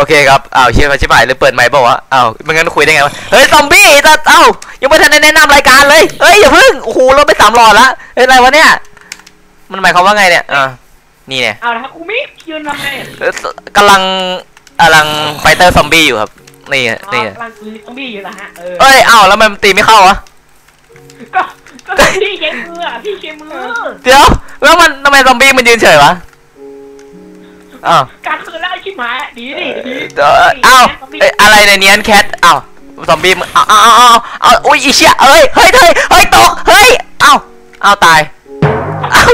โอเคครับอ้าวเชียร์มาชิบหายเลยเปิดไมค์บอกว่าวะอ้าวไม่งั้นคุยได้ไงวะเฮ้ยซอมบี้แต่เอ้ายังไม่ทันได้แนะนำรายการเลยเฮ้ยอย่าเพิ่งโอ้โหเราไปสามหลอดละเฮ้ยอะไรวะเนี่ยมันหมายความว่าไงเนี่ยอ่านี่เนี่ยเอาละครับกูมิยืนทำไงเอ่อกำลังกำลังไฟเตอร์ซอมบี้อยู่ครับนี่อะอ๋อนี่อะกำลังคือซอมบี้อยู่นะฮะเออเอ้ยอ้าวแล้วมันตีไม่เข้าวะก็ก็พี่เช็มืออะพี่เช็มือเดี๋ยวแล้วมันทำไมซอมบี้มันยืนเฉยวะอ้าวการคืนแล้ว ไอ้ชิบหายดีดิดีเดี๋ยวอ้าวเอ้ยอะไรในยเนียนแคทอ้าวซอมบี้มันอ้าวอ้าวอ้าวอ้าวอุ้ยอีเชี่ยเอ้ยเฮ้ยเฮ้ยเฮ้ยตกเฮ้ยอ้าวอ้าวตายอ้าว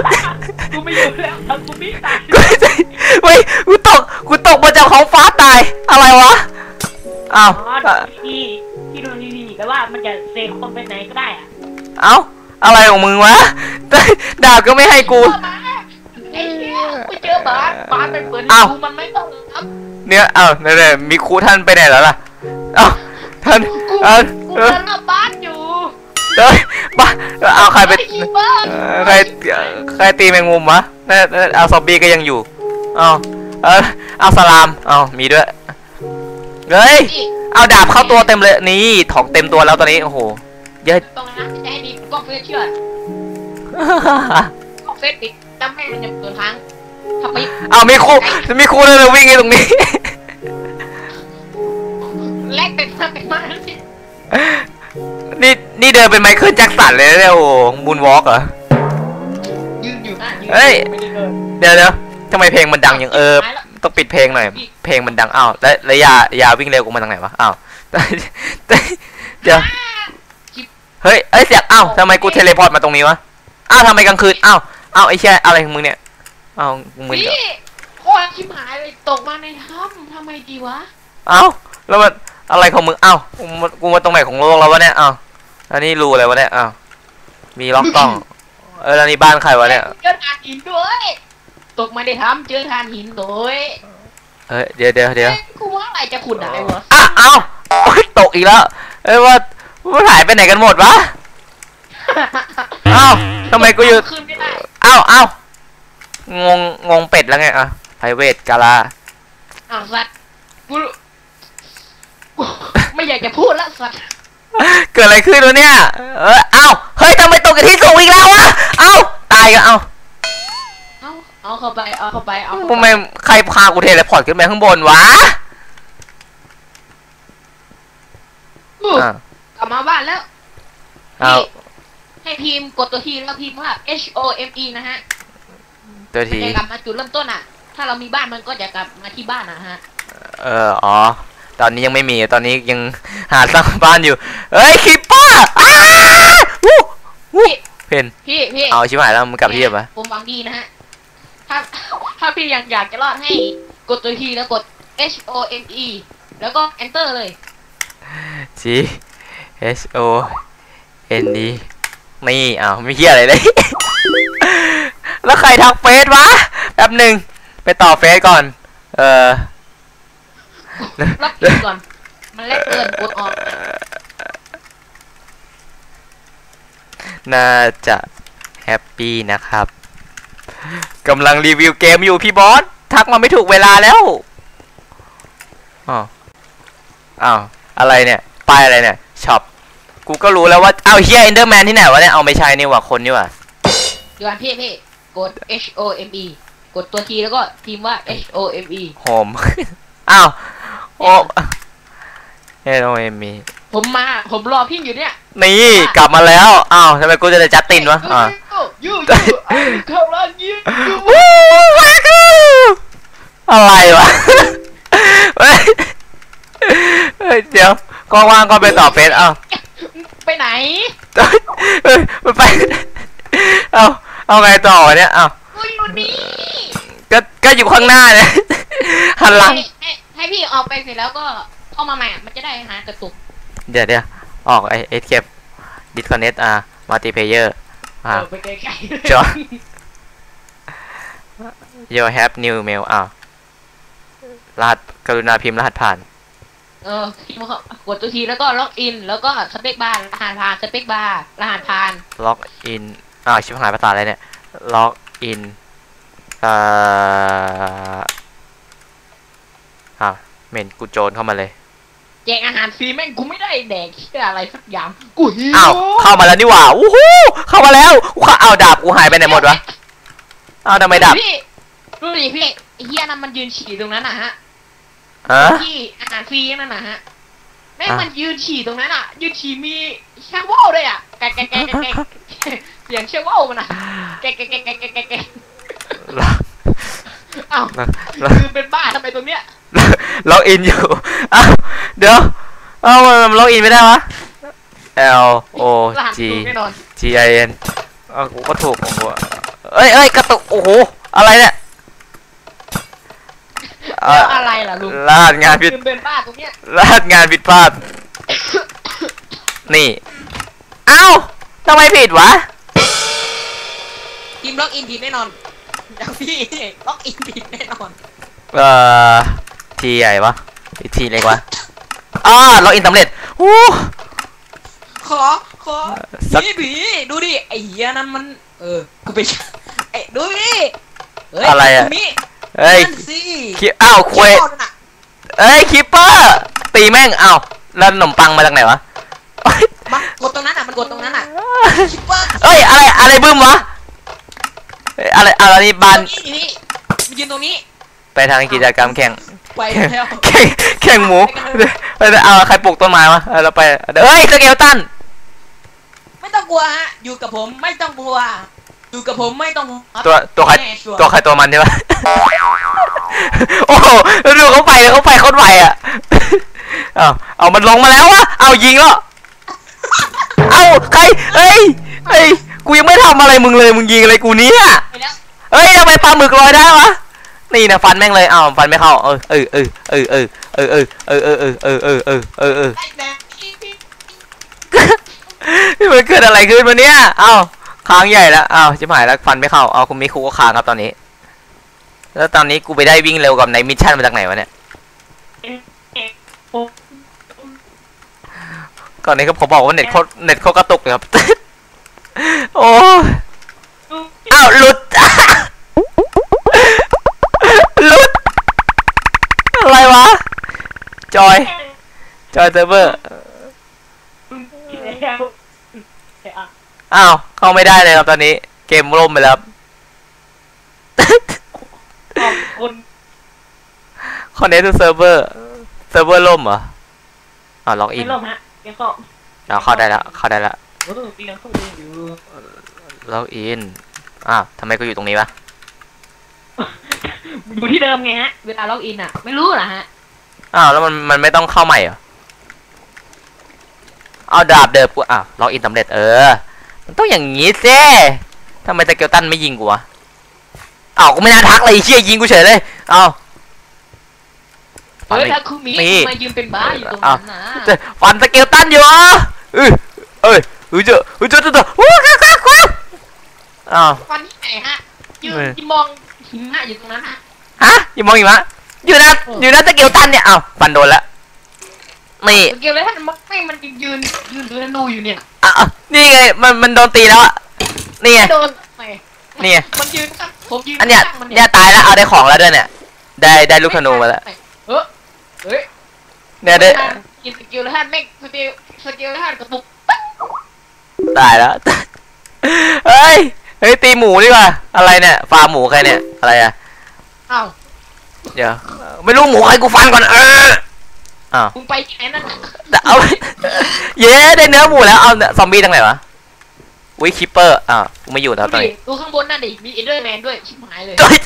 กูไม่อยู่แล้วเอากูมิตายกูเฮ้ยกูตกกูตกมาจากท้องฟ้าตายอะไรวะอ้าวอ๋อที่ที่ดูดีๆแต่ว่ามันจะเซฟคนไปไหนก็ได้อะเอ้าอะไรของมึงวะดาบก็ไม่ให้กูไอ้เหี้ยกูเจอ บาสบาสเป็นเปิดอ้าวกูมันไม่ต้องรับเนี่ยเอ้าเนี่ยเนี่ยมีครูท่านไปไหนแล้วล่ะเอ้าท่านกูเอ้ากูเอ้าเดินมาบาสอยู่เอ้ยบ้าเอาใครไปไอ้อีบ้าเอ่อใครใครตีแมงมุมวะน่าน่าเอาซอมบี้ก็ยังอยู่เอาเอาเอาสลามเอามีด้วยเฮ้ยนี่เอาดาบเข้าตัวเต็มเลยนี่ถองเต็มตัวแล้วตอนนี้โอ้โหเยอะ ตรงนั้นจะให้ดีกล้องเฟซเชื่อดกล้องเฟซปิดจำให้มันจะเปิดทาง ทำไมเอามีครูมีครูเลยวิ่งไอ้ตรงนี้ แลกเป็นมาเป็นมาสินี่นี่เดินเป็นไมเคิลแจ็คสันเลยนะเนี่ยโอ้มูนวอล์กเหรอ ยืนอยู่นะยืนเฮ้ย ไม่ได้เดินเดี๋ยวเดี๋ยวทำไมเพลงมันดังอย่างเออ ต้องปิดเพลงหน่อย เพลงมันดังอ้าวแล้วแล้วยายาวิ่งเร็วกูมาทางไหนวะอ้าวเดี๋ยวเฮ้ยเอ้ยเสียงอ้าวทำไมกูเทเลพอร์ตมาตรงนี้วะอ้าวทำไมกลางคืนอ้าวอ้าวไอ้แช่อะไรของมึงเนี่ย อ้าวมึงพี่โคตรชิบหายเลยตกมาในถ้ำทำไมดีวะอ้าวแล้วมันอะไรของมึงอ้าวกูมากูมาตรงไหนของโลกแล้ววะเนี่ยอ้าวแล้วนี่รูอะไรวะเนี่ยอ้าวมีล็อกกล้อง เออแล้วนี่บ้านใครวะเนี่ย เจอทานหินด้วย ตกมาในถ้ำเจอทานหินด้วยเฮ้ยเดี๋ยวเดี๋ยวเดี๋ยวเอ้ยกูว่าอะไรจะขุดได้วะอ้าวอ้าวโอ๊ยตกอีกแล้ว เอ้ยว่าว่าหายไปไหนกันหมดวะอ้าวทำไมกูอยู่ขึ้นไม่ได้อ้าวอ้าว งงงงเป็ดแล้วไงอะไพเวทกาลาอ้าวสัตว์กูกูไม่อยากจะพูดละสัตว์เกิดอะไรขึ้นวะเนี่ย เออเอ้าเฮ้ยทำไมตกกันที่สูงอีกแล้ววะเอ้าตายกันเอ้าเอาเอาเข้าไปเอาเข้าไปเอาเข้าทำไปไมใครพากูเทเลพอร์ตขึ้นไปข้างบนวะอู้อะกลับมาบ้านแล้ว เอาพี่ให้พิมพ์กดตัวทีแล้วพิมพ์ว่า H O M E นะฮะ ตัวมันที จะกลับมาจุดเริ่มต้นอะ ถ้าเรามีบ้านมันก็จะกลับมาที่บ้านนะฮะ เออ อ๋อ ตอนนี้ยังไม่มี ตอนนี้ยังหาสร้างบ้านอยู่เฮ้ยคิปเปอร์อ้าวู้วู้เพนพี่พี่เอาชิบหายแล้วมึงกลับที่เดิมปะผมหวังดีนะฮะ ถ้าถ้าพี่ยังอยากจะรอดให้กดตัวทีแล้วกด H O M E แล้วก็ enter เลย G H O N D นี่อ้าวไม่เฮียอะไรเลย แล้วใครทักเฟซวะแป๊บหนึ่งไปต่อเฟซก่อน เออรับผิดก่อน มันแลกเกินกดออก น่าจะแฮปปี้นะครับกำลังรีวิวเกมอยู่พี่บอส ทักมาไม่ถูกเวลาแล้วอ๋ออ้าวอะไรเนี่ยป้ายอะไรเนี่ยช็อปกูก็รู้แล้วว่าอ้าวเฮียเอนเดอร์แมนที่ไหนวะเนี่ย เอาไม่ใช่นี่หว่าคนนี่หว่าเดี๋ยวก่อนพี่พี่ กด H O M E กดตัวทีแล้วก็พิมพ์ว่า H O M E โฮม อ้าวโอ้เฮ้ยโอเอ็มมีผมมา ผมรอพี่อยู่เนี่ยนี่กลับมาแล้ว อ้าวทำไมกูจะได้จัดตินวะอ่ายูยูไอ้เข้าร้านยูยูวู้ว้ากูอะไรวะเฮ้ยเฮ้ยเดี๋ยวก็ว่างก็ไปต่อเฟซเอ้าไปไหนเฮ้ยมันไป เอ้า เอาไงต่อวะเนี่ยเอ้ากูอยู่นี่ก็ก็อยู่ข้างหน้าเนี่ย หันหลัง ให้ให้ให้พี่ออกไปเสร็จแล้วก็เข้ามาใหม่มันจะได้หากระตุกเดี๋ยวเดี๋ยวออกไอเอสเคปดิสคอนเนตอ่ามัลติเพเยอร์เออ่า อไปไกลๆจอ you have new mail อ้าวรหัสกรุณาพิมพ์รหัสผ่าน เออพิมพ์เข้ากดตัวทีแล้วก็ล็อกอิน แล้วก็สเปคบาร์รหัสผ่านสเปคบาร์รหัสผ่าน ล็อกอิน อ้าวชิบหายภาษาอะไรเนี่ยล็อกอินเอ่ออ้าวเหม็นกูโจรเข้ามาเลยแจกอาหารฟรีแม่งกูไม่ได้แดกเชื่ออะไรสักอย่างกูหิวอ้าวเข้ามาแล้วนี่หว่าอู้หูเข้ามาแล้วว้าเอาดาบกูหายไปไหนหมดวะเอาทำไมดาบพี่ดูดิพี่ไอ้เฮียนั่นมันยืนฉี่ตรงนั้นนะฮะฮะที่อาหารฟรีนั่นนะฮะแม่งอะมันยืนฉี่ตรงนั้นอะ ยืนฉี่มีชาว่าวด้วยอะแกะแกะแกะแกะแกะ เสียงชาว่าวมันอะแกะแกะแกะแกะแกะแกะแกะอ้าวแล้วคือเป็นบ้าทำไมตรงเนี้ยล็อกอินอยู่อ้าวเดี๋ยวเอ้ามันล็อกอินไม่ได้วะ L O รหัส G ถูกแน่นอน G I N อ้าวกูก็ถูกของกูอะเอ้ยเอ้ยกระตุกโอ้โหอะไรเนี่ยเอ่แล้วออะไรล่ะลุงรหัสงานผิดคือเป็นบ้าตรงเนี้ยรหัสงานผิดพลาดนี่ เอ้า ทำไมผิดวะ ทีมล็อกอินผิดแน่นอนเดี๋ยวพี่ล็อกอินผิดแน่นอนเอ่อ ทีใหญ่ปะอีกทีเล็กวะอ้าล็อกอินสำเร็จโอ้ขอขอสักพี่ผีดูดิไอ้เหี้ยนั่นมัน เออกูไปไอ้ดูดิเฮ้ยอะไรอะมีเอ้ยนั่นสิคิอ้าวควยขี้พ่อนั่นน่ะเอ้ยคิปเปอร์ตีแม่งอ้าวแล้วขนมปังมาจากไหนวะเอ้ยมันกดตรงนั้นอะมันกดตรงนั้นอะคิป เปอร์เอ้ยอะไรอะไรบึ้มวะเอ้ยอะไรอะไรนี่บ้านตรงนี้นี่มันยืนตรงนี้ไปทางกิจกรรมแข่งไปแล้ว แข่งแข่งหมูเอ้ยเอาใครปลูกต้นไม้วะเออเราไปเอ้ยสเกลตันไม่ต้องกลัวฮะ อยู่กับผมไม่ต้องกลัว อยู่กับผมไม่ต้องตัวตัวใครแน่ชัวร์ตัวใครตัวมันใช่ปะ โอ้โหแล้วดูเขาไปเขาไปโคนไหวอะ เอาเอามันลงมาแล้ววะเอายิงแล้ว เอ้าใครเอ้ยเอ้ยกูยังไม่ทำอะไรมึงเลยมึงยิงอะไรกูเนี้ยเอ้ยทำไมปลาหมึกลอยได้วะนี่นะฟันแม่งเลยเอาวฟันไม่เข้าเออเออเออเออเออเออเออเออเออเออเออเออเออเออเออได้แบบนี้พี่นี่มันเกิดอะไรขึ้นมาเนี่ยเอาวค้างใหญ่แล้วเอาชิบหายแล้วฟันไม่เข้าเอาคุณมิคุก็ค้างครับตอนนี้ แล้วตอนนี้กูไปได้วิ่งเร็วกับในมิชชั่นมาจากไหนวะเนี่ย ก่อนนี้ก็ผมบอกว่าเน็ตเขาเน็ตเขากระตุกเลยครับ โอ้อ้าวหลุดหลุด อะไรวะ จอย จอยเซิร์ฟเวอร์ อ้าว เข้าไม่ได้เลยครับตอนนี้ เกมล่มไปแล้วครับขอบคุณคอนเนคทูเซิร์ฟเวอร์ เซิร์ฟเวอร์ล่มเหรอ อ่าล็อกอิไม่นลงฮะ ยังเข้าเอาเข้าได้แล้วเข้าได้แล้วเออยังเข้าอยู่ล็อกอินอ้าวทำไมกูอยู่ตรงนี้วะอยู่ที่เดิมไงฮะ เวลาล็อกอินอะ ไม่รู้เหรอฮะอ้าวแล้วมันมันไม่ต้องเข้าใหม่เหรอเอาดาบเดิมกูอ้าวล็อกอินสำเร็จเออ มันต้องอย่างงี้เซ่ทำไมตะเกียวตันไม่ยิงกูวะอ้าวกูไม่น่าทักเลยไอ้เชี่ยยิงกูเฉยเลยอ้าว เฮ้ยถ้าคุณมีนี่มายืนเป็นบ้าอยู่ตรงนั้นนะจะฟันตะเกียวตันอยู่เหรอเอ้ยเอ้ยเอ้ยเจอเอ้ยเจอเจอเจอว้าวว้าวว้าวว้าวอ้าวฟันที่ไหนฮะยืนเออยืนมองหิมะอยู่ตรงนั้นฮะฮะอย่ามองอีกมะอยู่นะเออออยู่นะตะเกียวตันเนี่ยอ้าวฟันโดนละนี่เกี่ยวเลยท่านมันไม่มันยืนยืนดูธนูอยู่เนี่ยอะอะนี่ไงมันมันโดนตีแล้วอะนี่ไงโดนไม่นี่ไงมันยืนข้างผมยืนอันเนี้ยข้างมันเนี่ยตายแล้วเอาได้ของแล้วด้วยเนี่ยได้ได้ลูกธนูมาแล้วเฮ้ย เฮ้ยเนี่ยได้กินสกิลแล้วท่านแม่งสกิลสกิลแล้วท่านกระตุกตายแล้วเฮ้ยเฮ้ยตีหมูดีกว่าอะไรเนี่ยฟาร์มหมูใครเนี่ยอะไรอะอ้าวเดี๋ยวเอ่อไม่รู้หมูใครกูฟันก่อนเอออ้าวมึงไปที่ไหนนั่นน่ะแต่เอาเย้ได้เนื้อหมูแล้วเอาซอมบี้ทางไหนวะวิคิปเปอร์อ้าวกูไม่อยู่แล้วตอนดูดินี้ดูข้างบนนั่นดิมีเอเดอร์แมนด้วยชิบหายเลยโอ๊ย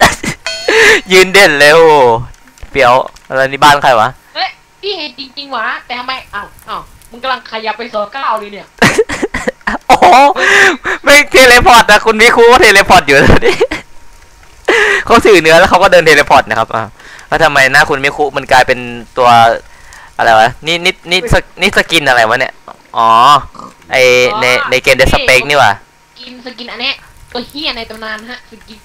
ยืนเด่นเลยโอ้โห เปียวอะไรนี่บ้านใครวะ เฮ้ยพี่เห็นจริงๆวะแต่ทำไมอ้าวอ้าวมึงกำลังขยับไปสองก้าวเลยเนี่ยโอ้โหไม่เทเลพอร์ตนะคุณมิคูก็เทเลพอร์ตอยู่ตอนนี้เขาถือเนื้อแล้วเขาก็เดินเทเลพอร์ตนะครับอ่าแล้วทำไมหน้าคุณมิคุมันกลายเป็นตัวอะไรวะนี่นี่นี่สกนี่สกินอะไรวะเนี่ยอ๋อไอในในเกมเดสเปกนี่ว่ะกินสกินอันเนี้ยตัวเฮียในตำนานฮะสกิน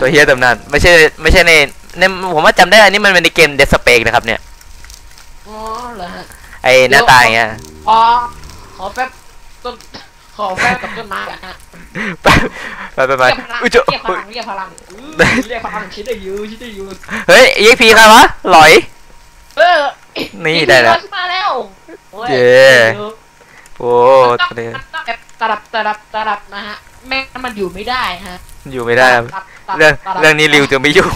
ตัวเฮียตำนานไม่ใช่ไม่ใช่ใน ในผมว่าจำได้อันนี้มันเป็นในเกมเดสเปกนะครับเนี่ย อ๋อเหรอฮะไอหน้าตาอย่างเงี้ยขอขอแป๊บต้นขอแป๊บกับต้นไม้กันฮะไปไปไปไปเรียกพลังอุ้ยเรีเจ้ายกพลังเรียกพลังอื้อเรียกพลังคิดได้อยูคิดได้อยูเฮ้ยเอ็กพีใครวะหลอย เออนี่ได้แล้วขึ้นมาแล้วโอ้ยเย้ โอ้มันตต้ออนงนี้มันต้องแบบตลับตลับตลับนะฮะแม่งั้นมันอยู่ไม่ได้ฮะอยู่ไม่ได้ครับตลับตลับเรื่องตลับเรื่องนี้ริวจะไม่ยุ่ง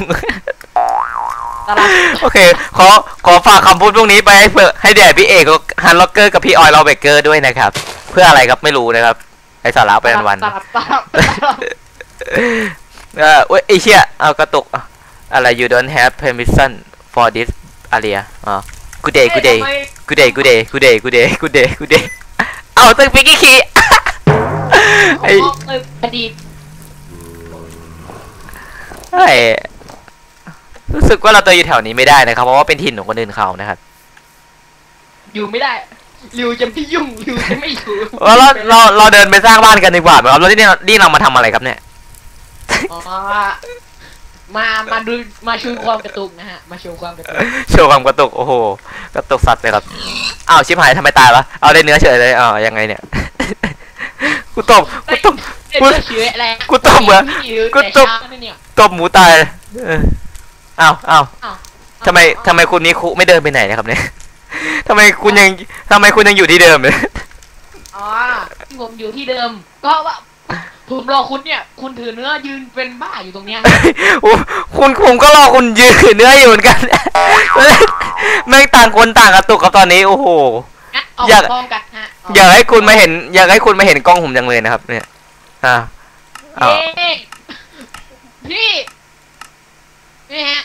ตลับโอเค ขอขอฝากคำพูดพวกนี้ไปให้เพื่อให้แด่พี่เอกฮันล็อกเกอร์กับพี่ออยล์ลอเบเกอร์ด้วยนะครับ เพื่ออะไรครับไม่รู้นะครับไอสาระไปวันตลับตลับตลับๆเออเว้ยไอเชี่ยเอากระตุกอะอะไร you don't have permission for this area อ๋อ good day good day ทำไม good day good day good day good day good day good day เอาตึงปิกกี้คีไอ้อ๋อเออพอดีไอ้ รู้สึกว่าเราตัวอยู่แถวนี้ไม่ได้นะครับ เพราะว่าเป็นถิ่นของคนอื่นเขานะครับ อยู่ไม่ได้ริวจะไม่ยุ่งริวจะไม่อยู่เราเราเราเราเดินไปสร้างบ้านกันดีกว่าไหมครับแล้วนี่นี่เรามาทำอะไรครับเนี่ยอ๋อมามาดูมาชูความกระตุกนะฮะมาชูความกระตุกโชว์ความกระตุกโอ้โหกระตุกสัตว์เลยครับอ้าวชิบหายทำไมตายวะเอาได้เนื้อเฉยเลยอ๋อยังไงเนี่ยกูตบกูตบเอ้ยเชื้ออะไรกูตบเหรอกูกูตตบบเนี่ยตบหมูตายเอออ้าวอ้าวอ้าวทำไมทำไมคุณนี้คุไม่เดินไปไหนนะครับเนี่ยทำไมคุณยังทำไมคุณยังอยู่ที่เดิมเลยอ๋อที่ผมอยู่ที่เดิม ก็ว่าผมรอคุณเนี่ย คุณถือเนื้อยืนเป็นบ้าอยู่ตรงเนี้ยโอ้คุณผมก็รอคุณยืนเนื้ออยู่เหมือนกันแม่งต่างคนต่างกระตุกกับตอนนี้โอ้โหงั้นออกอยากพร้อมกันฮะอยากให้คุณมาเห็น อยากให้คุณมาเห็นกล้องผมจังเลยนะครับ เนี่ยอ่าเอาเย้พี่นี่ฮะ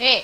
นี่